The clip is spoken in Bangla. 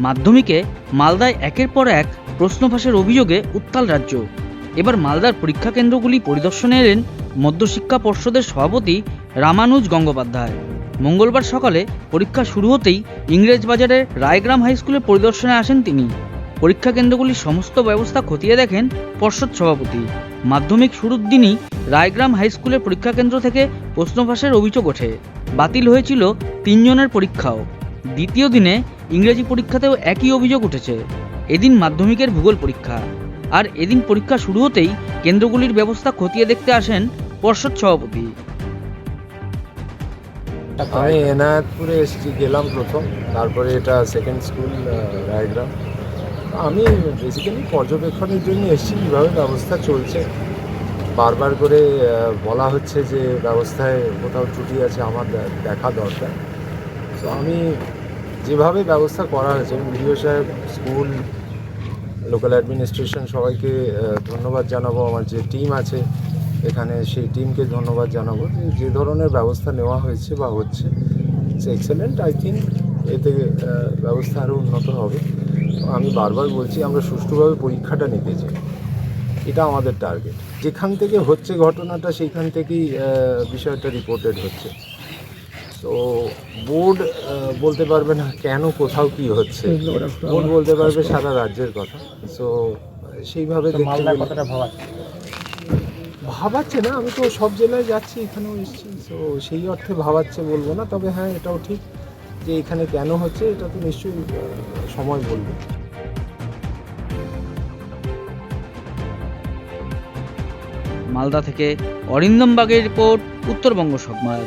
মাধ্যমিকে মালদায় একের পর এক প্রশ্ন ফাঁসের অভিযোগে উত্তাল রাজ্য। এবার মালদার পরীক্ষা কেন্দ্রগুলি পরিদর্শনে এলেন মধ্যশিক্ষা পর্ষদের সভাপতি রামানুজ গঙ্গোপাধ্যায়। মঙ্গলবার সকালে পরীক্ষা শুরু হতেই ইংরেজ ইংরেজবাজারের রায়গ্রাম হাই স্কুলে পরিদর্শনে আসেন তিনি। পরীক্ষা কেন্দ্রগুলির সমস্ত ব্যবস্থা খতিয়ে দেখেন পর্ষদ সভাপতি। মাধ্যমিক শুরুর দিনই রায়গ্রাম হাই স্কুলের পরীক্ষা কেন্দ্র থেকে প্রশ্ন ফাঁসের অভিযোগ ওঠে। বাতিল হয়েছিল তিনজনের পরীক্ষাও। দ্বিতীয় দিনে ইংরেজি পরীক্ষাতেও একই অভিযোগ উঠেছে। এদিন মাধ্যমিকের ভূগোল পরীক্ষা। আর এদিন পরীক্ষা শুরু হতেই কেন্দ্রগুলির ব্যবস্থা খতিয়ে দেখতে আসেন পর্ষদ সভাপতি। আমি এনায়তপুরে এসেছি, গেলাম প্রথম। তারপরে এটা সেকেন্ড স্কুল রায়গ্রাম আমি বেসিক্যালি পর্যবেক্ষণের জন্য এসেছি, কীভাবে ব্যবস্থা চলছে। বারবার করে বলা হচ্ছে যে ব্যবস্থায় কোথাও ত্রুটি আছে, আমার দেখা দরকার। তো আমি যেভাবে ব্যবস্থা করা হয়েছে বিডিও সাহেব, স্কুল, লোকাল অ্যাডমিনিস্ট্রেশন সবাইকে ধন্যবাদ জানাব, আমার যে টিম আছে এখানে, সেই টিমকে ধন্যবাদ জানাব যে ধরনের ব্যবস্থা নেওয়া হয়েছে বা হচ্ছে ইটস এক্সেলেন্ট আই থিঙ্ক এতে ব্যবস্থা আরও উন্নত হবে। আমি বারবার বলছি, আমরা সুষ্ঠুভাবে পরীক্ষাটা নিতে চাই। এটা আমাদের টার্গেট যেখান থেকে হচ্ছে ঘটনাটা, সেইখান থেকেই বিষয়টা রিপোর্টেড হচ্ছে। তো বোর্ড বলতে পারবে না কেন কোথাও কি হচ্ছে। বোর্ড বলতে পারবে সারা রাজ্যের কথা। সো সেইভাবে দেখতে গেলে- ভাবাচ্ছে? না আমি তো সব জেলায় যাচ্ছি এখানেও এসেছি। তো সেই অর্থে ভাবাচ্ছে বলব না তবে হ্যাঁ এটাও ঠিক যে এখানে কেন হচ্ছে এটা তো নিশ্চয়ই সময় বলবে। মালদা থেকে অরিন্দম বাগের রিপোর্ট উত্তরবঙ্গ সংবাদ